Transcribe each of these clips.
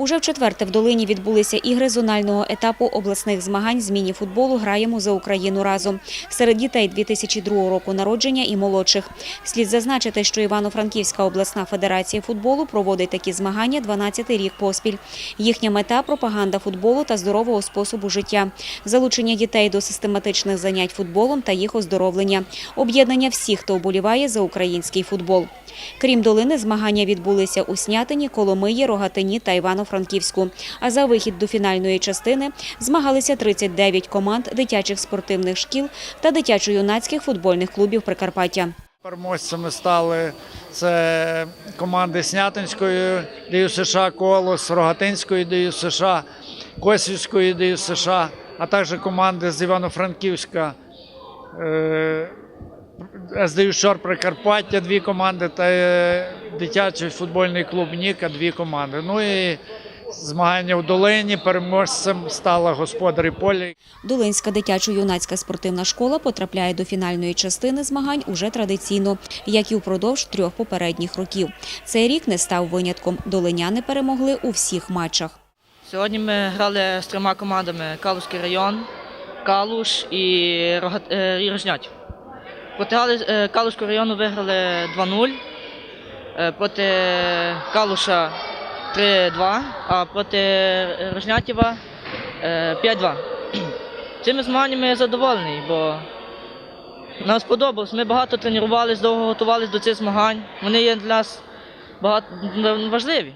Уже в четверте в Долині відбулися ігри зонального етапу обласних змагань з міні-футболу «Граємо за Україну разом» серед дітей 2002 року народження і молодших. Слід зазначити, що Івано-Франківська обласна федерація футболу проводить такі змагання 12-й рік поспіль. Їхня мета – пропаганда футболу та здорового способу життя, залучення дітей до систематичних занять футболом та їх оздоровлення, об'єднання всіх, хто вболіває за український футбол. Крім долини, змагання відбулися у Снятині, Коломиї, Рогатині та Івано-Франківську. А за вихід до фінальної частини змагалися 39 команд дитячих спортивних шкіл та дитячо-юнацьких футбольних клубів Прикарпаття. Переможцями стали це команди Снятинської ДЮ США Колос, Рогатинської ДЮ США, Косівської ДЮ США, а також команди з Івано-Франківська. Е, СДЮ Шор Прикарпаття дві команди та е, дитячий футбольний клуб Ніка дві команди. Ну і змагання в долині переможцем стала господарі полі. Долинська дитячо-юнацька спортивна школа потрапляє до фінальної частини змагань уже традиційно, як і впродовж трьох попередніх років. Цей рік не став винятком. Долиняни перемогли у всіх матчах. Сьогодні ми грали з трьома командами Калузький район, Калуш і, Рога... е. Проти е, Калузького району виграли 2-0, е, проти Калуша 3-2, а проти Рожнятєва е, 5-2. Цими змаганнями я задоволений, бо нам сподобалось. Ми багато тренувалися, довго готувалися до цих змагань. Вони є для нас багато важливі.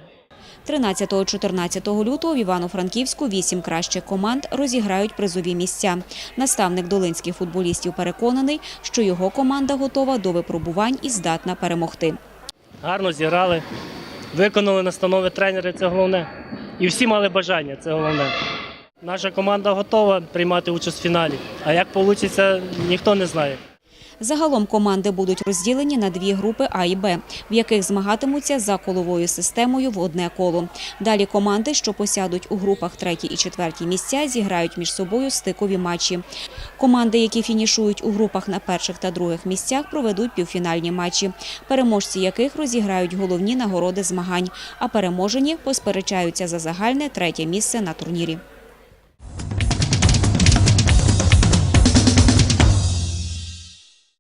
13-14 лютого в Івано-Франківську вісім кращих команд розіграють призові місця. Наставник долинських футболістів переконаний, що його команда готова до випробувань і здатна перемогти. гарно зіграли, виконали настанови тренери, це головне. І всі мали бажання, це головне. Наша команда готова приймати участь в фіналі. А як вийде, ніхто не знає. Загалом команди будуть розділені на дві групи А і Б, в яких змагатимуться за коловою системою в одне коло. Далі команди, що посядуть у групах третій і четвертій місця, зіграють між собою стикові матчі. Команди, які фінішують у групах на перших та других місцях, проведуть півфінальні матчі, переможці яких розіграють головні нагороди змагань, а переможені посперечаються за загальне третє місце на турнірі.